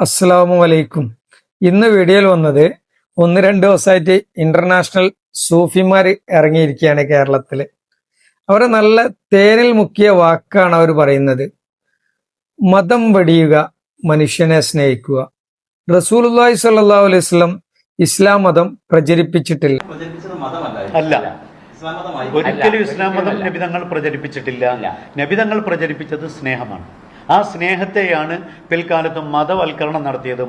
അസ്സലാമു വലൈക്കും ഇന്ന് വീഡിയോയിൽ വന്നത് ഒന്ന് രണ്ട് ദിവസമായിട്ട് ഇന്റർനാഷണൽ സൂഫിമാർ ഇറങ്ങിയിരിക്കുകയാണ് കേരളത്തിൽ അവരെ നല്ല തേനിൽ മുക്കിയ വാക്കാണ് അവർ പറയുന്നത്. മതം വെടിയുക മനുഷ്യനെ സ്നേഹിക്കുക. റസൂലുള്ളാഹി സ്വല്ലല്ലാഹു അലൈഹി വസല്ലം ഇസ്ലാം മതം പ്രചരിപ്പിച്ചിട്ടില്ല. അല്ല. ഒരിക്കലും ഇസ്ലാം മതം നബിതങ്ങൾ പ്രചരിപ്പിച്ചിട്ടില്ല. നബിതങ്ങൾ പ്രചരിപ്പിച്ചത് സ്നേഹമാണ്. ആ സ്നേഹത്തെയാണ് പിൽക്കാലത്ത് മതവൽക്കരണം നടത്തിയത്.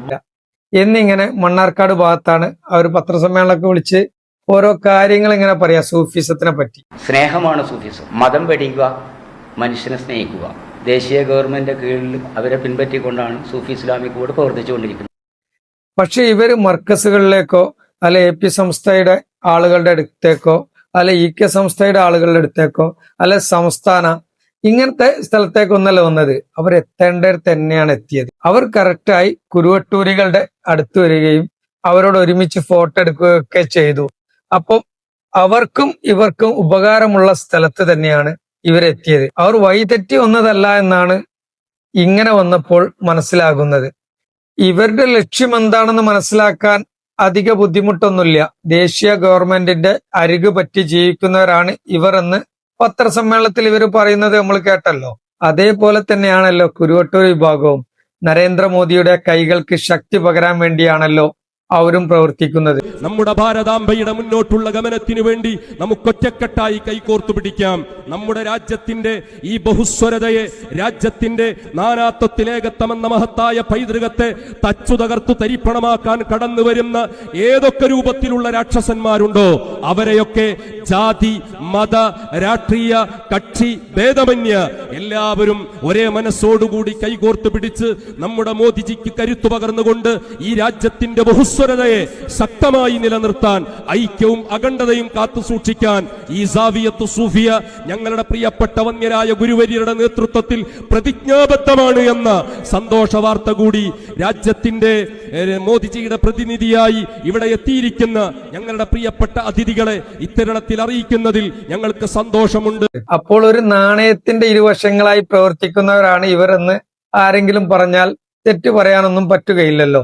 എന്നിങ്ങനെ മണ്ണാർക്കാട് ഭാഗത്താണ് അവർ പത്രസമ്മേളനമൊക്കെ വിളിച്ച് ഓരോ കാര്യങ്ങൾ ഇങ്ങനെ പറയാ സൂഫിസത്തിനെ പറ്റി. സ്നേഹമാണ് സൂഫിസം. മതം പഠിക്കുക മനുഷ്യനെ സ്നേഹിക്കുക. ദേശീയ ഗവൺമെന്റിന്റെ കീഴിൽ അവരെ പിൻപറ്റിക്കൊണ്ടാണ് സൂഫി ഇസ്ലാമിക് ബോർഡ് പ്രവർത്തിച്ചുകൊണ്ടിരിക്കുന്നത്. പക്ഷെ ഇവർ മർക്കസുകളിലേക്കോ അല്ല എ പി സംസ്ഥയുടെ ആളുകളുടെ അടുത്തേക്കോ അല്ല ഇ കെ സംസ്ഥയുടെ ആളുകളുടെ അടുത്തേക്കോ അല്ല സംസ്ഥാന ഇങ്ങനത്തെ സ്ഥലത്തേക്കൊന്നല്ല വന്നത്. അവർ എത്തേണ്ടത് തന്നെയാണ് എത്തിയത്. അവർ കറക്റ്റായി കുരുവട്ടൂരികളുടെ അടുത്ത് വരികയും അവരോട് ഒരുമിച്ച് ഫോട്ടോ എടുക്കുകയൊക്കെ ചെയ്തു. അപ്പം അവർക്കും ഇവർക്കും ഉപകാരമുള്ള സ്ഥലത്ത് തന്നെയാണ് ഇവരെത്തിയത് അവർ വഴിതെറ്റി വന്നതല്ല എന്നാണ് ഇങ്ങനെ വന്നപ്പോൾ മനസ്സിലാകുന്നത്. ഇവരുടെ ലക്ഷ്യം എന്താണെന്ന് മനസ്സിലാക്കാൻ അധിക ബുദ്ധിമുട്ടൊന്നുമില്ല. ദേശീയ ഗവൺമെന്റിന്റെ അരികു പറ്റി ജീവിക്കുന്നവരാണ് ഇവർ എന്ന് പത്രസമ്മേളനത്തിൽ ഇവർ പറയുന്നത് നമ്മൾ കേട്ടല്ലോ. അതേപോലെ തന്നെയാണല്ലോ കുരുവട്ടൂർ വിഭാഗവും നരേന്ദ്രമോദിയുടെ കൈകൾക്ക് ശക്തി പകരാൻ വേണ്ടിയാണല്ലോ അവരും പ്രവർത്തിക്കുന്നത്. നമ്മുടെ ഭാരതാംബയുടെ മുന്നോട്ടുള്ള ഗമനത്തിനു വേണ്ടി നമുക്കൊറ്റക്കെട്ടായി കൈകോർത്തു പിടിക്കാം. നമ്മുടെ രാജ്യത്തിന്റെ ഈ ബഹുസ്വരതയെ രാജ്യത്തിന്റെ നാനാത്വത്തിലേകത്തമെന്ന മഹത്തായ പൈതൃകത്തെ തച്ചു തകർത്തു തരിപ്പണമാക്കാൻ കടന്നു വരുന്ന ഏതൊക്കെ രൂപത്തിലുള്ള രാക്ഷസന്മാരുണ്ടോ അവരെയൊക്കെ ജാതി മത രാഷ്ട്രീയ കക്ഷി ഭേദമന്യ എല്ലാവരും ഒരേ മനസ്സോടുകൂടി കൈകോർത്തു പിടിച്ച് നമ്മുടെ മോദിജിക്ക് കരുത്തു പകർന്നുകൊണ്ട് ഈ രാജ്യത്തിന്റെ ബഹുസ്വരതയെ ശക്തമായി നിലനിർത്താൻ ഐക്യവും അഖണ്ഡതയും കാത്തു സൂക്ഷിക്കാൻ ഈ സാവിയത്ത് സൂഫിയ ഞങ്ങളുടെ പ്രിയപ്പെട്ട വന്യരായ ഗുരുവര്യരുടെ നേതൃത്വത്തിൽ പ്രതിജ്ഞാബദ്ധമാണ് എന്ന സന്തോഷ വാർത്ത കൂടി രാജ്യത്തിന്റെ മോദിജിയുടെ പ്രതിനിധിയായി ഇവിടെ എത്തിയിരിക്കുന്ന ഞങ്ങളുടെ പ്രിയപ്പെട്ട അതിഥികളെ ഇത്തരണത്തിൽ അറിയിക്കുന്നതിൽ ഞങ്ങൾക്ക് സന്തോഷമുണ്ട്. അപ്പോൾ ഒരു നാണയത്തിന്റെ ഇരുവശങ്ങളായി പ്രവർത്തിക്കുന്നവരാണ് ഇവരെന്ന് ആരെങ്കിലും പറഞ്ഞാൽ തെറ്റ് പറയാനൊന്നും പറ്റുകയില്ലല്ലോ.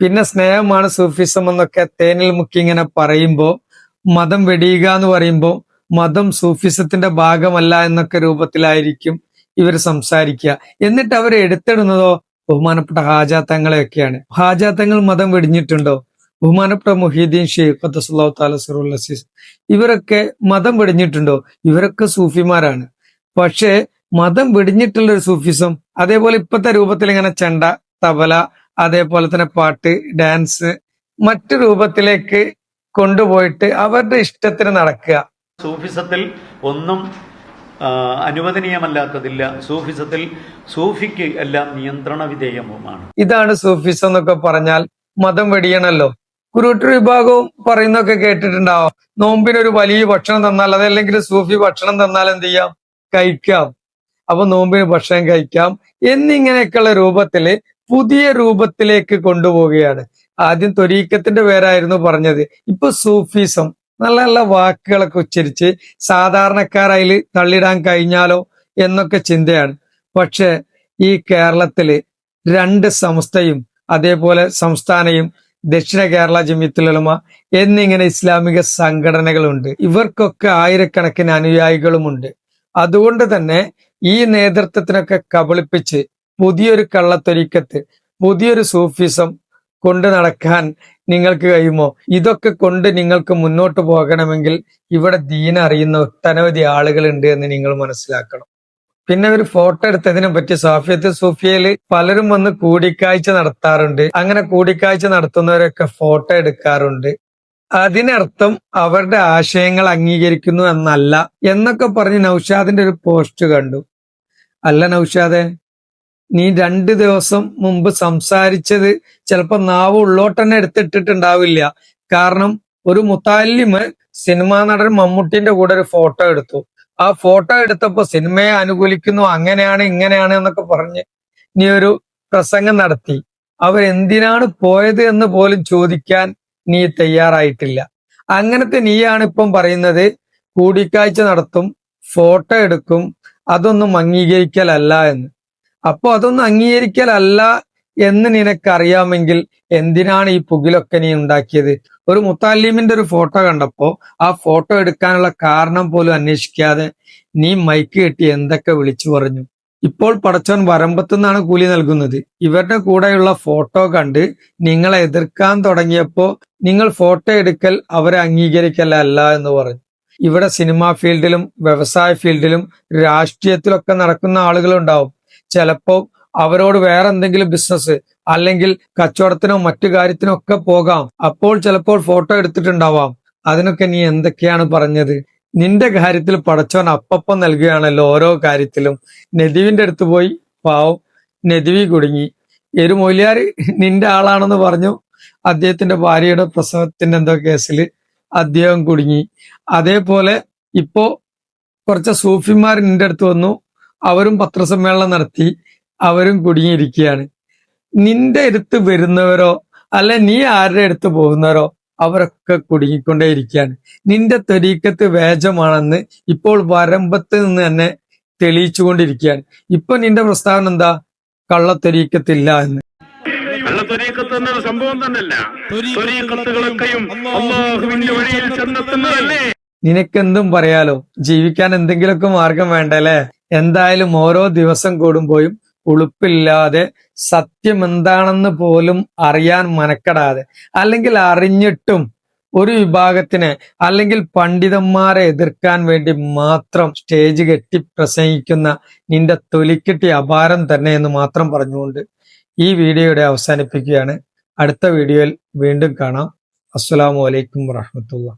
പിന്നെ സ്നേഹമാണ് സൂഫിസം എന്നൊക്കെ തേനിൽ മുക്കി ഇങ്ങനെ പറയുമ്പോ മതം വെടിയുക എന്ന് പറയുമ്പോൾ മതം സൂഫിസത്തിന്റെ ഭാഗമല്ല എന്നൊക്കെ രൂപത്തിലായിരിക്കും ഇവർ സംസാരിക്കുക. എന്നിട്ട് അവർ എടുത്തിടുന്നതോ ബഹുമാനപ്പെട്ട ഹാജാത്തങ്ങളെയൊക്കെയാണ്. ഹാജാത്തങ്ങൾ മതം വെടിഞ്ഞിട്ടുണ്ടോ? ബഹുമാനപ്പെട്ട മുഹീദ്ദീൻ ഷെയ്ഖ് ഖദ്ദസുല്ലാഹു തആല സിറുൽ അസീസ്. ഇവരൊക്കെ മതം വെടിഞ്ഞിട്ടുണ്ടോ? ഇവരൊക്കെ സൂഫിമാരാണ്. പക്ഷേ മതം വെടിഞ്ഞിട്ടുള്ള ഒരു സൂഫിസം അതേപോലെ ഇപ്പത്തെ രൂപത്തിൽ ഇങ്ങനെ ചെണ്ട തബല അതേപോലെ തന്നെ പാട്ട് ഡാൻസ് മറ്റു രൂപത്തിലേക്ക് കൊണ്ടുപോയിട്ട് അവരുടെ ഇഷ്ടത്തിന് നടക്കുക. സൂഫിസത്തിൽ ഒന്നും അനുവദനീയമല്ലാത്തതില്ല. സൂഫിസത്തിൽ സൂഫിക്ക് എല്ലാം നിയന്ത്രണ വിധേയവുമാണ്. ഇതാണ് സൂഫിസം എന്നൊക്കെ പറഞ്ഞാൽ മതം വെടിയണല്ലോ. കുരുട്ടു വിഭാഗവും പറയുന്നൊക്കെ കേട്ടിട്ടുണ്ടാവോ. നോമ്പിനൊരു വലിയ ഭക്ഷണം തന്നാൽ അതല്ലെങ്കിൽ സൂഫി ഭക്ഷണം തന്നാൽ എന്ത് ചെയ്യാം? കഴിക്കാം. അപ്പൊ നോമ്പിന് ഭക്ഷണം കഴിക്കാം. എന്നിങ്ങനെയൊക്കെയുള്ള രൂപത്തിൽ പുതിയ രൂപത്തിലേക്ക് കൊണ്ടുപോവുകയാണ്. ആദ്യം തൊരീക്കത്തിന്റെ പേരായിരുന്നു പറഞ്ഞത്. ഇപ്പൊ സൂഫിസം നല്ല നല്ല വാക്കുകളൊക്കെ ഉച്ചരിച്ച് സാധാരണക്കാരായി തള്ളിടാൻ കഴിഞ്ഞാലോ എന്നൊക്കെ ചിന്തയാണ്. പക്ഷെ ഈ കേരളത്തിൽ രണ്ട് സംസ്ഥയും അതേപോലെ സംസ്ഥാനയും ദക്ഷിണ കേരള ജമിയത്തുലമ എന്നിങ്ങനെ ഇസ്ലാമിക സംഘടനകളുണ്ട്. ഇവർക്കൊക്കെ ആയിരക്കണക്കിന് അനുയായികളുമുണ്ട്. അതുകൊണ്ട് തന്നെ ഈ നേതൃത്വത്തിനൊക്കെ കബളിപ്പിച്ച് പുതിയൊരു കള്ളത്തൊരിക്കത്ത് പുതിയൊരു സൂഫിസം കൊണ്ട് നടക്കാൻ നിങ്ങൾക്ക് കഴിയുമോ? ഇതൊക്കെ കൊണ്ട് നിങ്ങൾക്ക് മുന്നോട്ട് പോകണമെങ്കിൽ ഇവിടെ ദീന അറിയുന്ന ഒട്ടനവധി ആളുകളുണ്ട് എന്ന് നിങ്ങൾ മനസ്സിലാക്കണം. പിന്നെ ഒരു ഫോട്ടോ എടുത്തതിനെ പറ്റി സാഫിയത്ത് സൂഫിയയിൽ പലരും വന്ന് കൂടിക്കാഴ്ച നടത്താറുണ്ട്. അങ്ങനെ കൂടിക്കാഴ്ച നടത്തുന്നവരൊക്കെ ഫോട്ടോ എടുക്കാറുണ്ട്. അതിനർത്ഥം അവരുടെ ആശയങ്ങൾ അംഗീകരിക്കുന്നു എന്നല്ല. എന്നൊക്കെ പറഞ്ഞ് നൌഷാദിന്റെ ഒരു പോസ്റ്റ് കണ്ടു. അല്ല നൗഷാദെ. നീ രണ്ട് ദിവസം മുമ്പ് സംസാരിച്ചത് ചിലപ്പോ നാവ് ഉള്ളോട്ട് തന്നെ എടുത്തിട്ടിട്ടുണ്ടാവില്ല. കാരണം ഒരു മുത്താലിമ് സിനിമാ നടൻ മമ്മൂട്ടിന്റെ കൂടെ ഒരു ഫോട്ടോ എടുത്തു. ആ ഫോട്ടോ എടുത്തപ്പോ സിനിമയെ അനുകൂലിക്കുന്നു അങ്ങനെയാണ് ഇങ്ങനെയാണ് എന്നൊക്കെ പറഞ്ഞ് നീ ഒരു പ്രസംഗം നടത്തി. അവരെന്തിനാണ് പോയത് എന്ന് പോലും ചോദിക്കാൻ നീ തയ്യാറായിട്ടില്ല. അങ്ങനത്തെ നീയാണ് ഇപ്പം പറയുന്നത്. കൂടിക്കാഴ്ച നടത്തും ഫോട്ടോ എടുക്കും അതൊന്നും അംഗീകരിക്കലല്ല എന്ന്. അപ്പൊ അതൊന്നും അംഗീകരിക്കലല്ല എന്ന് നിനക്കറിയാമെങ്കിൽ എന്തിനാണ് ഈ പുകിലൊക്കെ നീ ഉണ്ടാക്കിയത്? ഒരു മുത്താലിമിന്റെ ഒരു ഫോട്ടോ കണ്ടപ്പോ ആ ഫോട്ടോ എടുക്കാനുള്ള കാരണം പോലും അന്വേഷിക്കാതെ നീ മൈക്ക് കെട്ടി എന്തൊക്കെ വിളിച്ചു പറഞ്ഞു. ഇപ്പോൾ പടച്ചോൻ വരമ്പത്തുനിന്നാണ് കൂലി നൽകുന്നത്. ഇവരുടെ കൂടെയുള്ള ഫോട്ടോ കണ്ട് നിങ്ങളെ എതിർക്കാൻ തുടങ്ങിയപ്പോ നിങ്ങൾ ഫോട്ടോ എടുക്കൽ അവരെ അംഗീകരിക്കലല്ല എന്ന് പറഞ്ഞു. ഇവിടെ സിനിമാ ഫീൽഡിലും വ്യവസായ ഫീൽഡിലും രാഷ്ട്രീയത്തിലൊക്കെ നടക്കുന്ന ആളുകളുണ്ടാവും. ചിലപ്പോ അവരോട് വേറെ എന്തെങ്കിലും ബിസിനസ് അല്ലെങ്കിൽ കച്ചവടത്തിനോ മറ്റു കാര്യത്തിനോ ഒക്കെ പോകാം. അപ്പോൾ ചിലപ്പോൾ ഫോട്ടോ എടുത്തിട്ടുണ്ടാവാം. അതിനൊക്കെ നീ എന്തൊക്കെയാണ് പറഞ്ഞത്? നിന്റെ കാര്യത്തിൽ പടച്ചവൻ അപ്പപ്പം നൽകുകയാണല്ലോ ഓരോ കാര്യത്തിലും. നെതിവിന്റെ അടുത്ത് പോയി പാവം നെതിവി കുടുങ്ങി. ഒരു മൊയ്ലിയാർ നിന്റെ ആളാണെന്ന് പറഞ്ഞു. അദ്ദേഹത്തിന്റെ ഭാര്യയുടെ പ്രസവത്തിന്റെ എന്തോ കേസിൽ അദ്ദേഹം കുടുങ്ങി. അതേപോലെ ഇപ്പോ കുറച്ച് സൂഫിമാർ നിന്റെ അടുത്ത് വന്നു. അവരും പത്രസമ്മേളനം നടത്തി അവരും കുടുങ്ങിയിരിക്കുകയാണ്. നിന്റെ അടുത്ത് വരുന്നവരോ അല്ലെ നീ ആരുടെ അടുത്ത് പോകുന്നവരോ അവരൊക്കെ കുടുങ്ങിക്കൊണ്ടേയിരിക്കുകയാണ്. നിന്റെ തെരീക്കത്ത് വേജമാണെന്ന് ഇപ്പോൾ വരമ്പത്ത് നിന്ന് തന്നെ തെളിയിച്ചുകൊണ്ടിരിക്കുകയാണ്. ഇപ്പൊ നിന്റെ പ്രസ്താവന എന്താ? കള്ളത്തൊരീക്കത്തില്ല എന്ന്. എന്നൊരു സംഭവം തന്നെയല്ല ത്വരീക്കത്തുകളൊക്കെയും അള്ളാഹുവിന്റെ വഴിയിൽ ചെന്നെത്തുന്നതല്ലേ. നിനക്കെന്തും പറയാലോ. ജീവിക്കാൻ എന്തെങ്കിലുമൊക്കെ മാർഗം വേണ്ടല്ലേ? എന്തായാലും ഓരോ ദിവസം കൂടുമ്പോഴും ഉളുപ്പില്ലാതെ സത്യം എന്താണെന്ന് പോലും അറിയാൻ മനക്കെടാതെ അല്ലെങ്കിൽ അറിഞ്ഞിട്ടും ഒരു വിഭാഗത്തിനെ അല്ലെങ്കിൽ പണ്ഡിതന്മാരെ എതിർക്കാൻ വേണ്ടി മാത്രം സ്റ്റേജ് കെട്ടി പ്രസംഗിക്കുന്ന നിന്റെ തൊലിക്കെട്ടി അപാരം തന്നെ എന്ന് മാത്രം പറഞ്ഞുകൊണ്ട് ഈ വീഡിയോയുടെ അവസാനിപ്പിക്കുകയാണ്. അടുത്ത വീഡിയോയിൽ വീണ്ടും കാണാം. അസ്സലാമു അലൈക്കും വറഹമത്തുള്ള